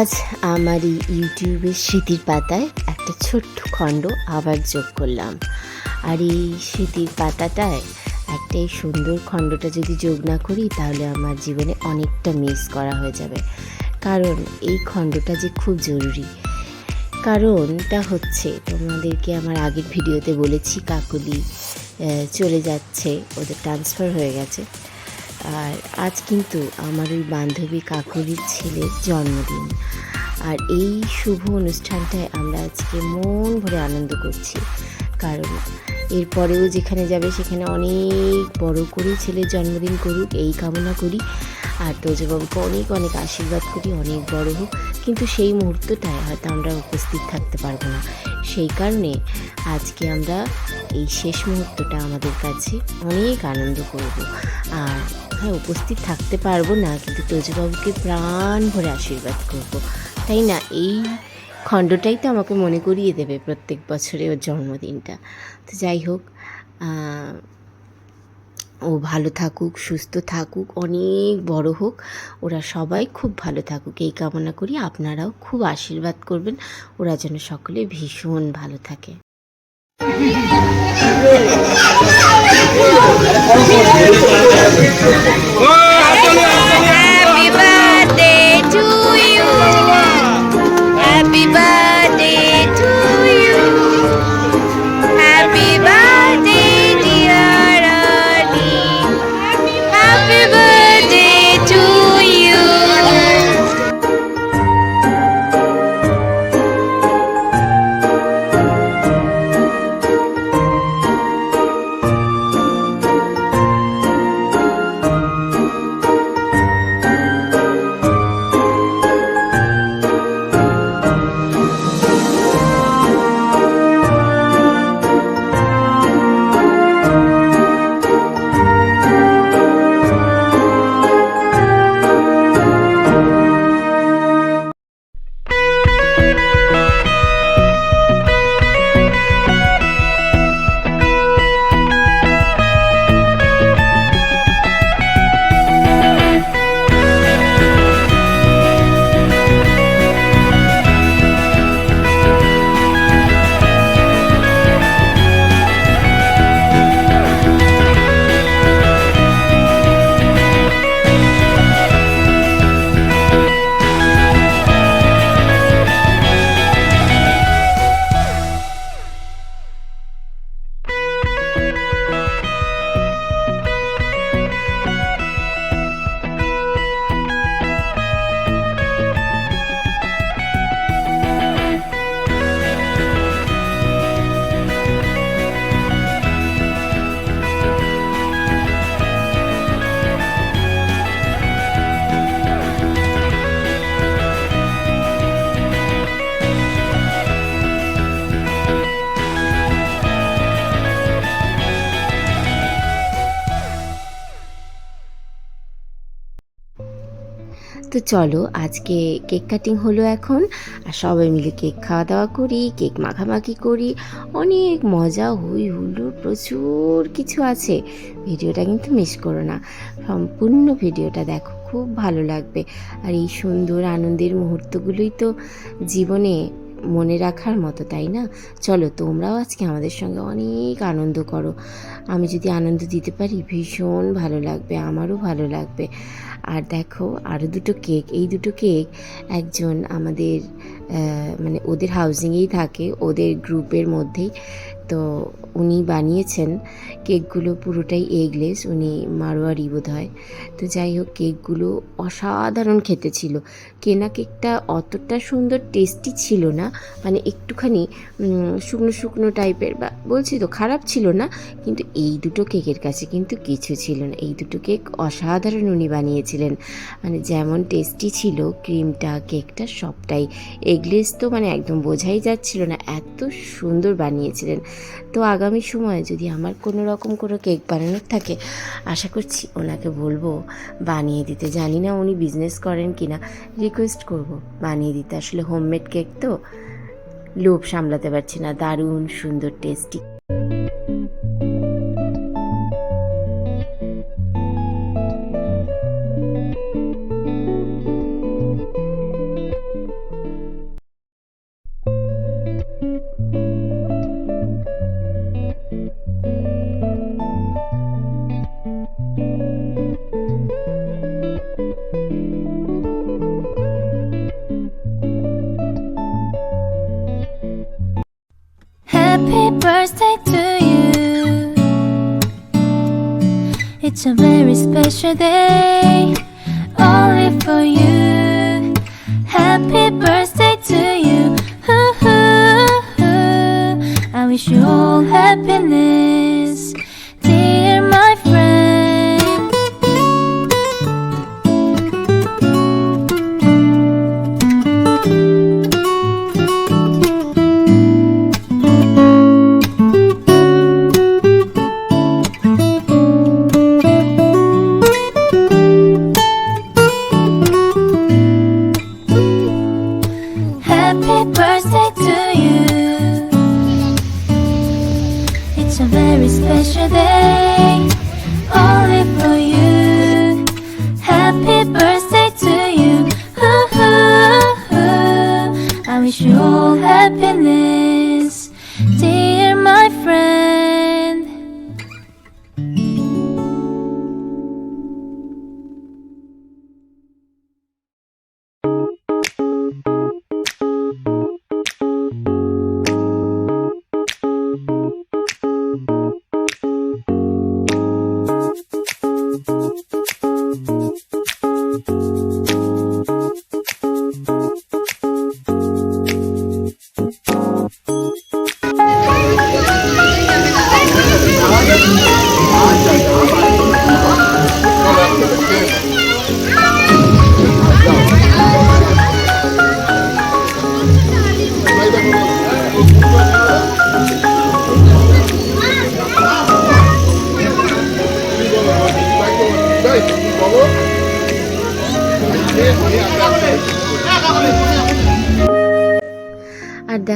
আজ আমার এই ইউটিউবের স্মৃতির পাতায় একটা ছোট্ট খণ্ড আবার যোগ করলাম। আর এই স্মৃতির পাতাটায় একটা এই সুন্দর খণ্ডটা যদি যোগ না করি, তাহলে আমার জীবনে অনেকটা মিস করা হয়ে যাবে। কারণ এই খণ্ডটা যে খুব জরুরি। কারণটা হচ্ছে, তোমাদেরকে আমার আগের ভিডিওতে বলেছি, কাকুলি চলে যাচ্ছে, ওদের ট্রান্সফার হয়ে গেছে। আর আজ কিন্তু আমার ওই বান্ধবী কাকুরির ছেলের জন্মদিন। আর এই শুভ অনুষ্ঠানটায় আমরা আজকে মন ভরে আনন্দ করছি। কারণ এরপরেও যেখানে যাবে সেখানে অনেক বড় করে, ছেলের জন্মদিন করুক, এই কামনা করি। আর তোজবাবুকে অনেক অনেক আশীর্বাদ করি, অনেক বড় হোক। কিন্তু সেই মুহূর্তটায় হয়তো আমরা উপস্থিত থাকতে পারব না। সেই কারণে আজকে আমরা এই শেষ মুহূর্তটা আমাদের কাছে অনেক আনন্দ করব। আর হ্যাঁ উপস্থিত থাকতে পারব না, কিন্তু তোজবাবুকে প্রাণ ভরে আশীর্বাদ করব। তাই না? এই খণ্ডটাই তো আমাকে মনে করিয়ে দেবে প্রত্যেক বছরে ওর জন্মদিনটা। তো যাই হোক ও ভালো থাকুক, সুস্থ থাকুক, অনেক বড় হোক, ওরা সবাই খুব ভালো থাকুক। এই কামনা করি আপনারাও খুব আশীর্বাদ করবেন, ওরা যেন সকলে ভীষণ ভালো থাকে। Happy birthday to you. back. তো চলো, আজকে কেক কাটিং হলো এখন। আর সবাই মিলে কেক খাওয়া দাওয়া করি, কেক মাখামাখি করি। অনেক মজা, হই হুলো প্রচুর কিছু আছে। ভিডিওটা কিন্তু মিস করো না। সম্পূর্ণ ভিডিওটা দেখো, খুব ভালো লাগবে। আর এই সুন্দর আনন্দের মুহূর্তগুলোই তো জীবনে মনে রাখার মতো, তাই না? চলো তোমরাও আজকে আমাদের সঙ্গে অনেক আনন্দ করো। আমি যদি আনন্দ দিতে পারি, ভীষণ ভালো লাগবে, আমারও ভালো লাগবে। আর দেখো আরও দুটো কেক, এই দুটো কেক একজন আমাদের মানে ওদের হাউজিংয়েই থাকে, ওদের গ্রুপের মধ্যেই। তো উনি বানিয়েছেন। কেকগুলো পুরোটাই এগলেস, উনি মারোয়ারি বোধ হয় তো যাই হোক, কেকগুলো অসাধারণ খেতে ছিল। কেনা কেকটা অতটা সুন্দর টেস্টি ছিল না মানে একটুখানি শুকনো শুকনো টাইপের বা বলছি তো খারাপ ছিল না, কিন্তু এই দুটো কেকের কাছে কিন্তু কিছু ছিল না। এই দুটো কেক অসাধারণ উনি বানিয়েছিলেন। মানে যেমন টেস্টি ছিল, ক্রিমটা, কেকটা সবটাই এগলেস তো মানে একদম বোঝাই যাচ্ছিল না, এত সুন্দর বানিয়েছিলেন। তো আগামী সময়ে যদি আমার কোনো রকম কোনো কেক বানানোর থাকে, আশা করছি ওনাকে বলব, বানিয়ে দিতে। জানি না উনি বিজনেস করেন কি না রিকোয়েস্ট করব বানিয়ে দিতে। আসলে হোমমেড কেক তো লোভ সামলাতে পারছি না। দারুণ, সুন্দর tasty birthday to you. It's a very special day, only for you. Happy birthday to you. I wish you all happiness,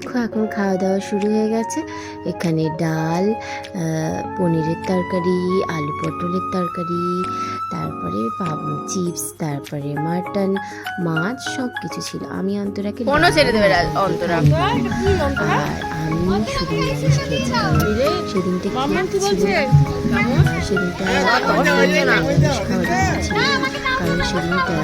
দেখো এখন খাওয়া দাওয়া শুরু হয়ে গেছে। এখানে ডাল পনিরের তরকারি আলু পটলের তরকারি তারপরে চিপস তারপরে মাটন মাছ সব কিছু ছিল। আমি অন্তরাকে ছেড়ে দেবে অন্তরা। আর আমি শুধু নিরামিষ খেয়েছি সেদিনটা কি ছিল? সেদিনটা ছিল কারণ সেদিনটা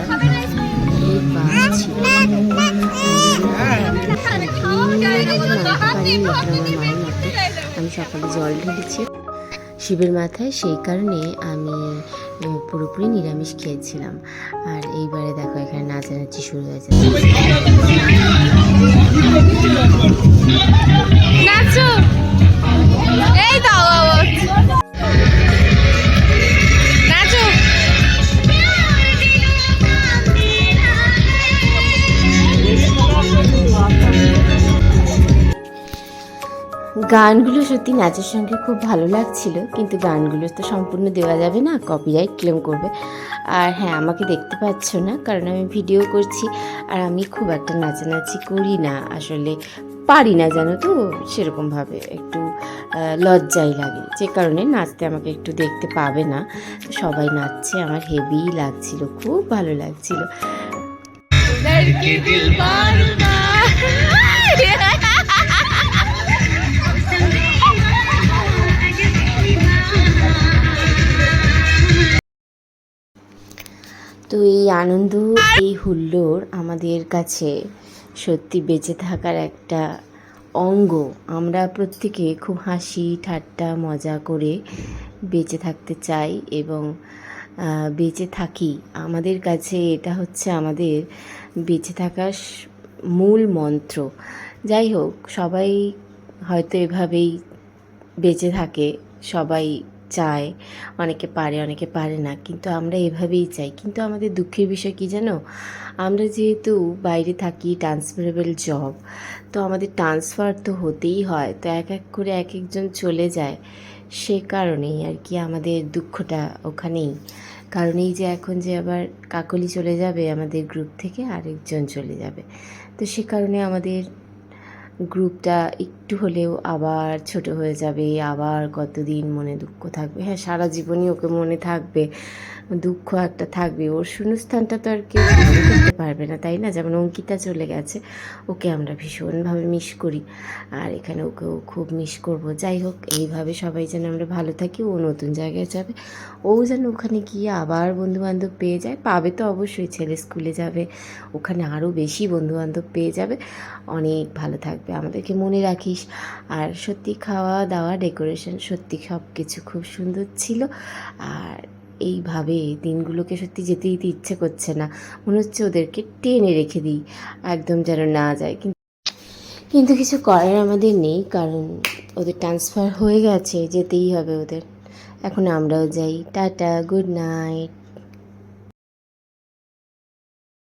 আমি সকালে জল ঢেলেছি। শিবের মাথায় সেই কারণে আমি পুরোপুরি নিরামিষ খেয়েছিলাম। আর এইবারে দেখো এখানে নাচানাচি শুরু হয়েছে। নাচো! গানগুলো সত্যি নাচের সঙ্গে খুব ভালো লাগছিল কিন্তু গানগুলো তো সম্পূর্ণ দেওয়া যাবে না কপিরাইট ক্লেম করবে। আর হ্যাঁ আমাকে দেখতে পাচ্ছ না কারণ আমি ভিডিও করছি আর আমি খুব একটা নাচানাচি করি না আসলে পারি না জানো তো? সেরকমভাবে একটু লজ্জাই লাগে। যে কারণে নাচতে আমাকে একটু দেখতে পাবে না। সবাই নাচছে আমার হেভিই লাগছিল খুব ভালো লাগছিল। তো এই আনন্দ, এই হুল্লোড় আমাদের কাছে সত্যি বেঁচে থাকার একটা অঙ্গ। আমরা প্রত্যেকে খুব হাসি, ঠাট্টা, মজা করে বেঁচে থাকতে চাই এবং বেঁচে থাকি। আমাদের কাছে এটা হচ্ছে আমাদের বেঁচে থাকার মূল মন্ত্র। যাই হোক, সবাই হয়তো এভাবেই বেঁচে থাকে, সবাই চায়, অনেকে পারে অনেকে পারে না, কিন্তু আমরা এভাবেই চাই। কিন্তু আমাদের দুঃখের বিষয় কি জানো? আমরা যেহেতু বাইরে থাকি ট্রান্সফারেবল জব তো আমাদের ট্রান্সফার তো হতেই হয়, তো এক এক করে এক একজন চলে যায়, সে কারণেই আর কি আমাদের দুঃখটা ওখানেই। কারণ এই যে এখন যে আবার কাকলি চলে যাবে আমাদের গ্রুপ থেকে, আরেকজন চলে যাবে, তো সে কারণে আমাদের গ্রুপটা একটু হলেও আবার ছোট হয়ে যাবে, আবার কতদিন মনে দুঃখ থাকবে? হ্যাঁ সারা জীবনই ওকে মনে থাকবে। দুঃখ একটা থাকবে। ওর শূন্যস্থানটা তো আর কেউ করতে পারবে না, তাই না? যেমন অঙ্কিতা চলে গেছে, ওকে আমরা ভীষণভাবে মিস করি। আর এখানে ওকেও খুব মিস করব। যাই হোক, এইভাবে সবাই যেন আমরা ভালো থাকি, ও নতুন জায়গায় যাবে। ও যেন ওখানে গিয়ে আবার বন্ধুবান্ধব পেয়ে যায়, পাবে তো অবশ্যই, ছেলে স্কুলে যাবে, ওখানে আরও বেশি বন্ধুবান্ধব পেয়ে যাবে। অনেক ভালো থাকবে, আমাদেরকে মনে রাখিস। আর সত্যি খাওয়া দাওয়া ডেকোরেশন সত্যি সব কিছু খুব সুন্দর ছিল। আর এইভাবে দিনগুলোকে সত্যি যেতে দিতে ইচ্ছে করছে না। মনে হচ্ছে ওদেরকে টেনে রেখে দিই, একদম যেন না যায়। কিন্তু কিন্তু কিছু করার আমাদের নেই, কারণ ওদের ট্রান্সফার হয়ে গেছে, যেতেই হবে ওদের। এখন আমরাও যাই। Tata good night